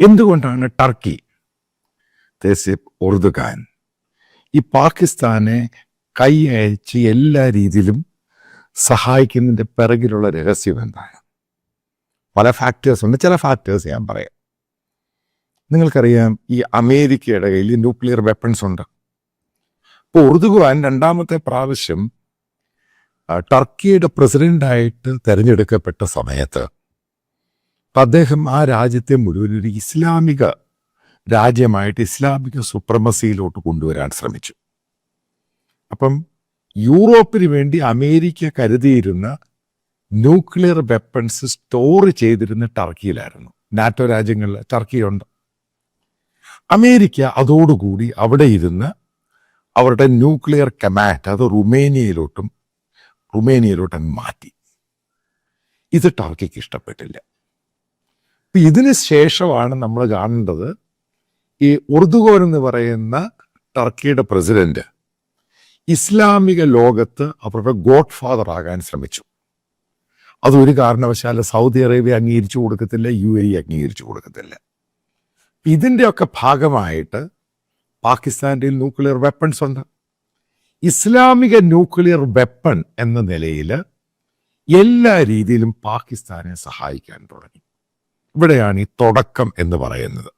എന്തുകൊണ്ടാണ് ടർക്കി? തേസിബ് ഉറുദുഖാൻ ഈ പാകിസ്ഥാനെ കൈ അയച്ച് എല്ലാ രീതിയിലും സഹായിക്കുന്നതിന്റെ പിറകിലുള്ള രഹസ്യം എന്താണ്? പല ഫാക്ടേഴ്സ് ഉണ്ട്. ചില ഫാക്ടേഴ്സ് ഞാൻ പറയാം. നിങ്ങൾക്കറിയാം ഈ അമേരിക്കയുടെ കയ്യിൽ ന്യൂക്ലിയർ വെപ്പൺസ് ഉണ്ട്. ഇപ്പോൾ ഉറുദുഖാൻ രണ്ടാമത്തെ പ്രാവശ്യം ടർക്കിയുടെ പ്രസിഡന്റായിട്ട് തിരഞ്ഞെടുക്കപ്പെട്ട സമയത്ത് അദ്ദേഹം ആ രാജ്യത്തെ മുഴുവൻ ഒരു ഇസ്ലാമിക രാജ്യമായിട്ട് ഇസ്ലാമിക സുപ്രമസിയിലോട്ട് കൊണ്ടുവരാൻ ശ്രമിച്ചു. അപ്പം യൂറോപ്പിന് വേണ്ടി അമേരിക്ക കരുതിയിരുന്ന ന്യൂക്ലിയർ വെപ്പൺസ് സ്റ്റോർ ചെയ്തിരുന്ന ടർക്കിയിലായിരുന്നു. നാറ്റോ രാജ്യങ്ങളിൽ ടർക്കിയുണ്ട് അമേരിക്ക അതോടുകൂടി അവിടെ ഇരുന്ന് അവരുടെ ന്യൂക്ലിയർ കമാൻഡ് അത് റുമേനിയയിലോട്ടും റുമേനിയയിലോട്ടും മാറ്റി. ഇത് ടർക്കിക്ക് ഇഷ്ടപ്പെട്ടില്ല. അപ്പൊ ഇതിന് ശേഷമാണ് നമ്മൾ കാണേണ്ടത് ഈ ഉറുദുഗോൻ എന്ന് പറയുന്ന ടർക്കിയുടെ പ്രസിഡന്റ് ഇസ്ലാമിക ലോകത്ത് അവരുടെ ഗോഡ് ഫാദർ ആകാൻ ശ്രമിച്ചു. അതൊരു കാരണവശാല സൗദി അറേബ്യ അംഗീകരിച്ചു കൊടുക്കത്തില്ല യു എ അംഗീകരിച്ചു കൊടുക്കത്തില്ല. ഇതിന്റെയൊക്കെ ഭാഗമായിട്ട് പാകിസ്ഥാന്റെ ന്യൂക്ലിയർ വെപ്പൺസ് ഉണ്ട്. ഇസ്ലാമിക ന്യൂക്ലിയർ വെപ്പൺ എന്ന നിലയിൽ എല്ലാ രീതിയിലും പാകിസ്ഥാനെ സഹായിക്കാൻ തുടങ്ങി. ഇവിടെയാണ് ഈ തുടക്കം എന്ന് പറയുന്നത്.